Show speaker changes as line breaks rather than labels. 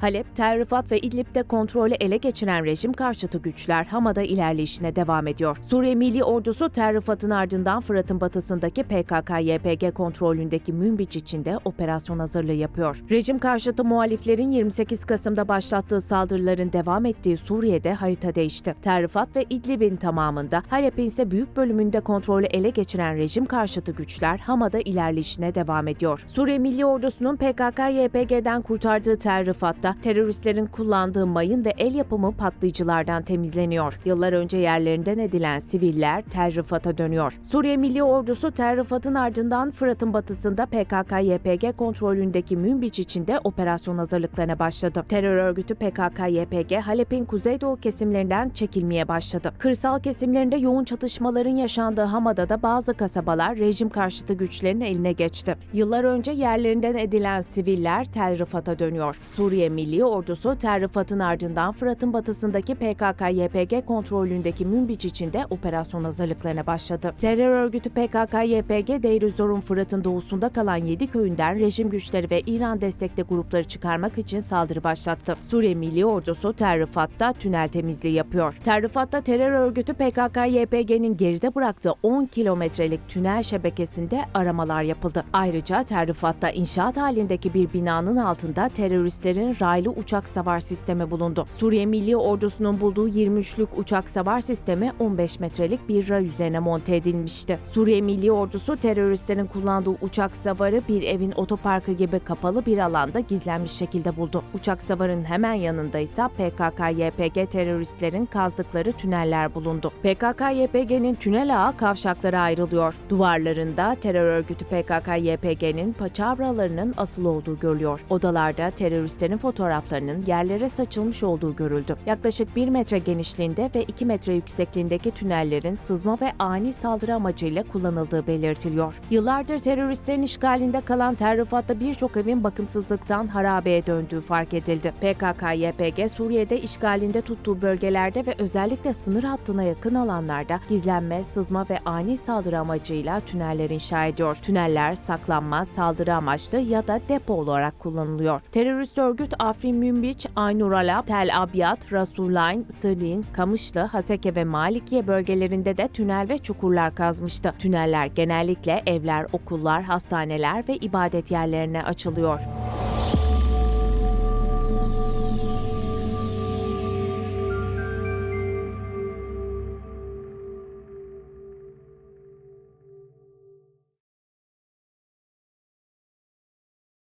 Halep, Tel Rifat ve İdlib'de kontrolü ele geçiren rejim karşıtı güçler Hama'da ilerleyişine devam ediyor. Suriye Milli Ordusu Tel Rifat'ın ardından Fırat'ın batısındaki PKK-YPG kontrolündeki Münbiç içinde operasyon hazırlığı yapıyor. Rejim karşıtı muhaliflerin 28 Kasım'da başlattığı saldırıların devam ettiği Suriye'de harita değişti. Tel Rifat ve İdlib'in tamamında, Halep'in ise büyük bölümünde kontrolü ele geçiren rejim karşıtı güçler Hama'da ilerleyişine devam ediyor. Suriye Milli Ordusu'nun PKK-YPG'den kurtardığı Tel Rifat'ta teröristlerin kullandığı mayın ve el yapımı patlayıcılardan temizleniyor. Yıllar önce yerlerinden edilen siviller Tel Rifat'a dönüyor. Suriye Milli Ordusu Tel Rifat'ın ardından Fırat'ın batısında PKK-YPG kontrolündeki Münbiç içinde operasyon hazırlıklarına başladı. Terör örgütü PKK-YPG Halep'in kuzeydoğu kesimlerinden çekilmeye başladı. Kırsal kesimlerinde yoğun çatışmaların yaşandığı Hama'da da bazı kasabalar rejim karşıtı güçlerin eline geçti. Yıllar önce yerlerinden edilen siviller Tel Rifat'a dönüyor. Suriye Milli Ordusu Tel Rifat'ın ardından Fırat'ın batısındaki PKK-YPG kontrolündeki Münbiç içinde operasyon hazırlıklarına başladı. Terör örgütü PKK-YPG Deir ez-Zor'un Fırat'ın doğusunda kalan 7 köyünden rejim güçleri ve İran destekli grupları çıkarmak için saldırı başlattı. Suriye Milli Ordusu Tel Rifat'ta tünel temizliği yapıyor. Tel Rifat'ta terör örgütü PKK-YPG'nin geride bıraktığı 10 kilometrelik tünel şebekesinde aramalar yapıldı. Ayrıca Tel Rifat'ta inşaat halindeki bir binanın altında teröristlerin raylı uçak savar sistemi bulundu. Suriye Milli Ordusu'nun bulduğu 23'lük uçak savar sistemi 15 metrelik bir ray üzerine monte edilmişti. Suriye Milli Ordusu teröristlerin kullandığı uçak savarı bir evin otoparkı gibi kapalı bir alanda gizlenmiş şekilde buldu. Uçak savarın hemen yanında ise PKK-YPG teröristlerin kazdıkları tüneller bulundu. PKK-YPG'nin tünel ağı kavşaklara ayrılıyor. Duvarlarında terör örgütü PKK-YPG'nin paçavralarının asıl olduğu görülüyor. Odalarda teröristlerin fotoğraflarının yerlere saçılmış olduğu görüldü. Yaklaşık 1 metre genişliğinde ve 2 metre yüksekliğindeki tünellerin sızma ve ani saldırı amacıyla kullanıldığı belirtiliyor. Yıllardır teröristlerin işgalinde kalan Tel Rifat'ta birçok evin bakımsızlıktan harabeye döndüğü fark edildi. PKK-YPG Suriye'de işgalinde tuttuğu bölgelerde ve özellikle sınır hattına yakın alanlarda gizlenme, sızma ve ani saldırı amacıyla tüneller inşa ediyor. Tüneller saklanma, saldırı amaçlı ya da depo olarak kullanılıyor. Terörist örgüt Afrin Münbiç, Aynur Alap, Tel Abyad, Rasulayn, Sırlin, Kamışlı, Haseke ve Malikiye bölgelerinde de tünel ve çukurlar kazmıştı. Tüneller genellikle evler, okullar, hastaneler ve ibadet yerlerine açılıyor.